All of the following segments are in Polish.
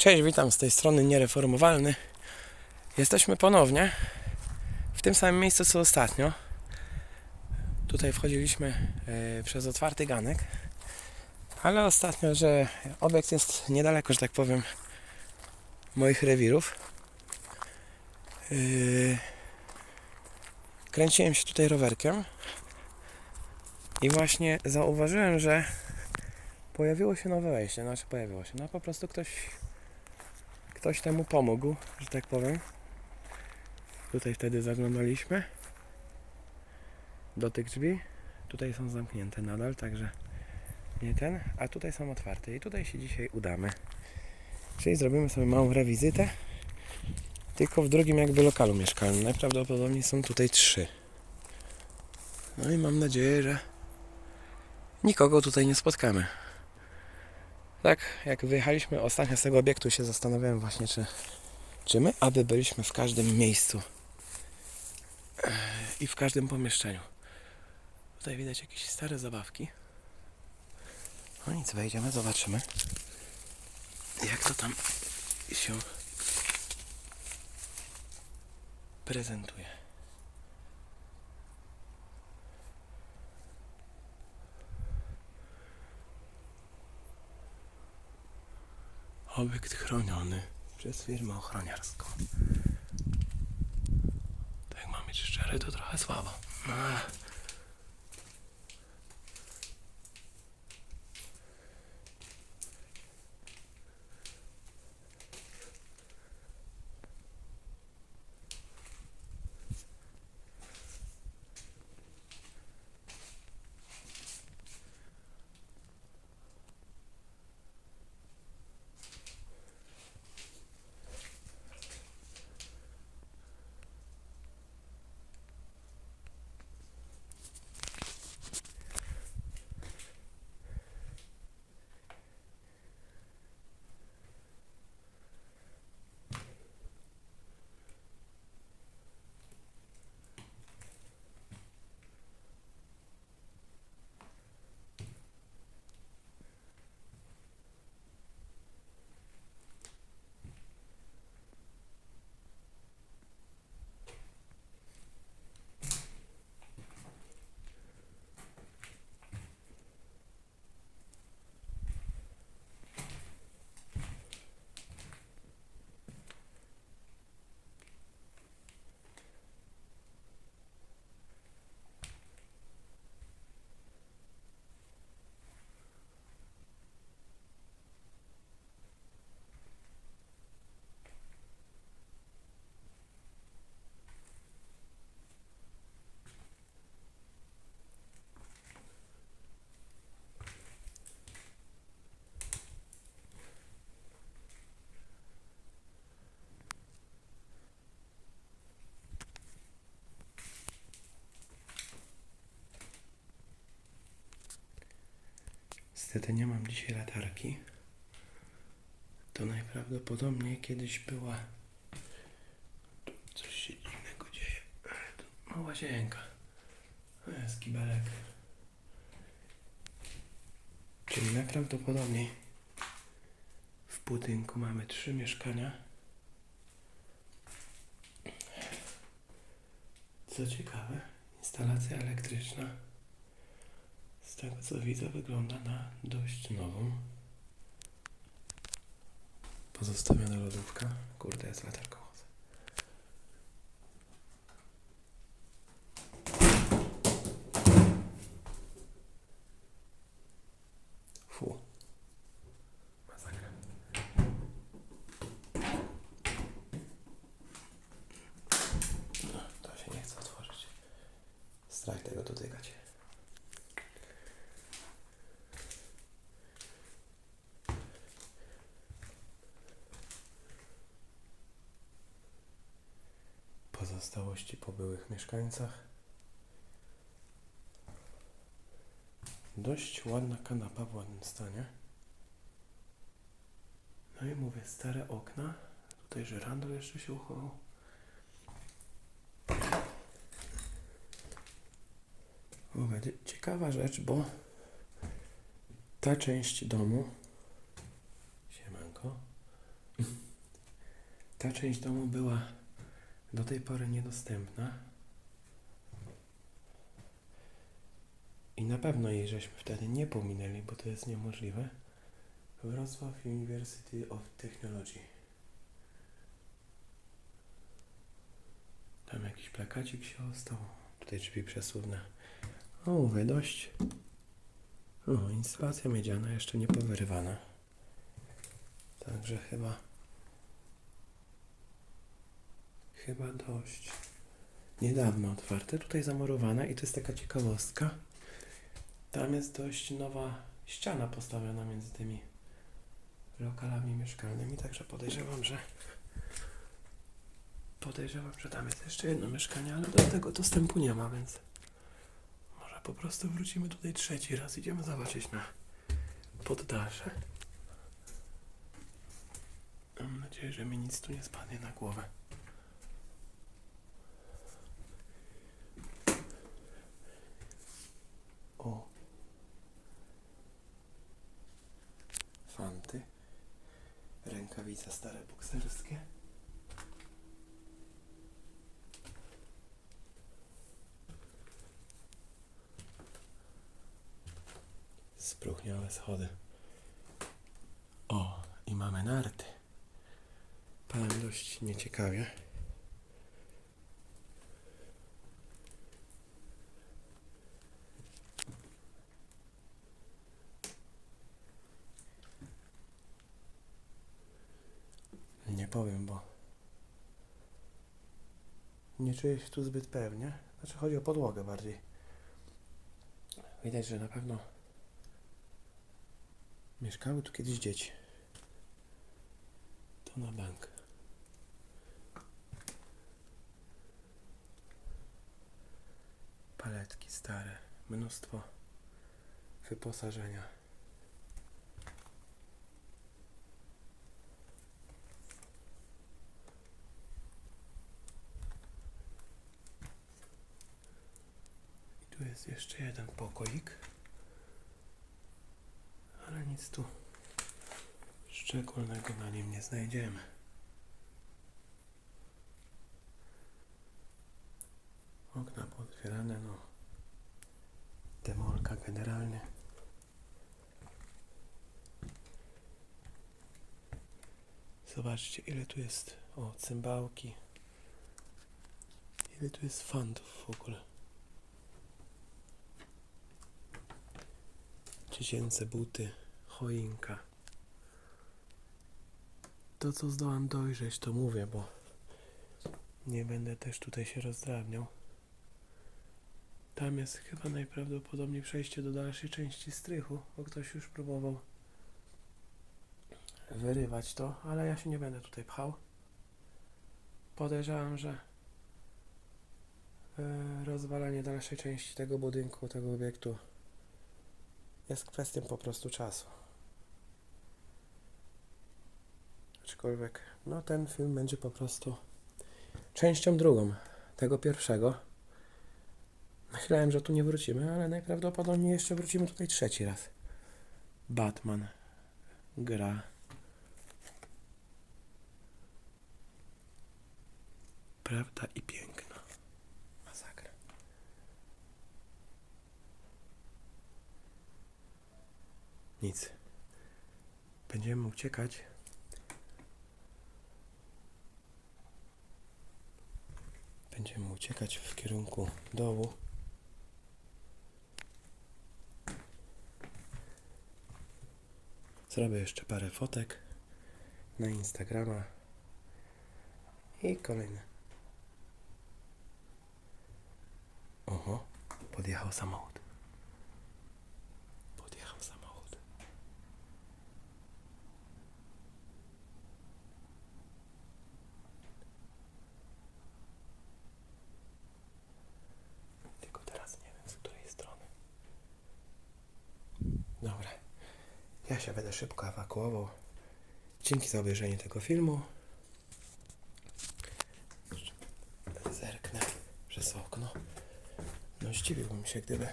Cześć, witam z tej strony niereformowalny. Jesteśmy ponownie w tym samym miejscu co ostatnio. Tutaj wchodziliśmy e, przez otwarty ganek, ale ostatnio, że obiekt jest niedaleko, że tak powiem, moich rewirów. E, kręciłem się tutaj rowerkiem i właśnie zauważyłem, że pojawiło się nowe wejście. Znaczy pojawiło się, no po prostu ktoś ktoś temu pomógł, że tak powiem. Tutaj wtedy zaglądaliśmy do tych drzwi. Tutaj są zamknięte nadal, także nie ten, a tutaj są otwarte i tutaj się dzisiaj udamy. Czyli zrobimy sobie małą rewizytę, tylko w drugim jakby lokalu mieszkalnym. Najprawdopodobniej są tutaj trzy. No i mam nadzieję, że nikogo tutaj nie spotkamy. Tak, jak wyjechaliśmy ostatnio z tego obiektu, się zastanawiałem właśnie, czy, czy my, aby byliśmy w każdym miejscu e, i w każdym pomieszczeniu. Tutaj widać jakieś stare zabawki. No nic, wejdziemy, zobaczymy, jak to tam się prezentuje. Obiekt chroniony przez firmę ochroniarską. Tak mam być szczery, to trochę słabo. No ale... Niestety nie mam dzisiaj latarki. To najprawdopodobniej kiedyś była. Tu coś się dziwnego dzieje. Tu mała łazienka. To jest kibelek. Czyli najprawdopodobniej w budynku mamy trzy mieszkania. Co ciekawe, instalacja elektryczna. Z tego co widzę, wygląda na dość nową. Pozostawiona lodówka. Kurde, jest latarką. Fu. Masakra. No, to się nie chce otworzyć. Strach tego dotykać. Pozostałości po byłych mieszkańcach. Dość ładna kanapa w ładnym stanie. No i mówię, stare okna. Tutaj żyrandol jeszcze się uchował. Ciekawa rzecz, bo ta część domu, siemanko, Ta część domu była do tej pory niedostępna. I na pewno jej żeśmy wtedy nie pominęli, bo to jest niemożliwe. Wrocław University of Technology. Tam jakiś plakacik się ostał. Tutaj drzwi przesuwne. O, mówię, dość. O, instalacja miedziana jeszcze nie powyrywana. Także chyba. Chyba dość. Niedawno otwarte. Tutaj zamurowane i to jest taka ciekawostka. Tam jest dość nowa ściana postawiona między tymi lokalami mieszkalnymi, także podejrzewam, że podejrzewam, że tam jest jeszcze jedno mieszkanie, ale do tego dostępu nie ma, więc może po prostu wrócimy tutaj trzeci raz. Idziemy zobaczyć na poddasze. Mam nadzieję, że mi nic tu nie spadnie na głowę. O. Fanty. Rękawice stare bokserskie. Spróchniałe schody. O, i mamy narty. Powiem dość nieciekawie. Nie powiem, bo nie czuję się tu zbyt pewnie. Znaczy chodzi o podłogę bardziej. Widać, że na pewno mieszkały tu kiedyś dzieci. To na bank. Paletki stare, mnóstwo wyposażenia. I tu jest jeszcze jeden pokoik. Nic tu szczególnego na nim nie znajdziemy. Okna potwierane, no. Demolka generalnie. Zobaczcie, ile tu jest. O, cymbałki. Ile tu jest fantów w ogóle. Dziecięce buty, choinka. To, co zdołam dojrzeć, to mówię, bo nie będę też tutaj się rozdrabniał. Tam jest chyba najprawdopodobniej przejście do dalszej części strychu, bo ktoś już próbował wyrywać to, ale ja się nie będę tutaj pchał. Podejrzewam, że e, rozwalanie dalszej części tego budynku, tego obiektu jest kwestią po prostu czasu. Aczkolwiek, no ten film będzie po prostu częścią drugą tego pierwszego. Myślałem, że tu nie wrócimy, ale najprawdopodobniej jeszcze wrócimy tutaj trzeci raz. Batman gra. Prawda i piękno. Masakra. Nic. Będziemy uciekać. Będziemy uciekać w kierunku dołu. Zrobię jeszcze parę fotek na Instagrama i kolejne. Oho, podjechał samochód. Podjechał samochód. Tylko teraz nie wiem z której strony. Dobra. Ja się będę szybko ewakuował. Dzięki za obejrzenie tego filmu. Zerknę przez okno. No zdziwiłbym się, gdyby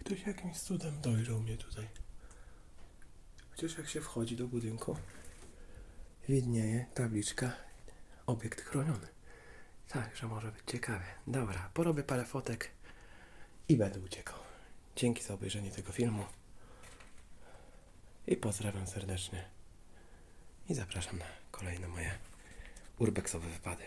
ktoś jakimś cudem dojrzał mnie tutaj. Chociaż jak się wchodzi do budynku, widnieje tabliczka obiekt chroniony. Także może być ciekawie. Dobra, porobię parę fotek i będę uciekał. Dzięki za obejrzenie tego filmu. I pozdrawiam serdecznie. I zapraszam na kolejne moje urbexowe wypady.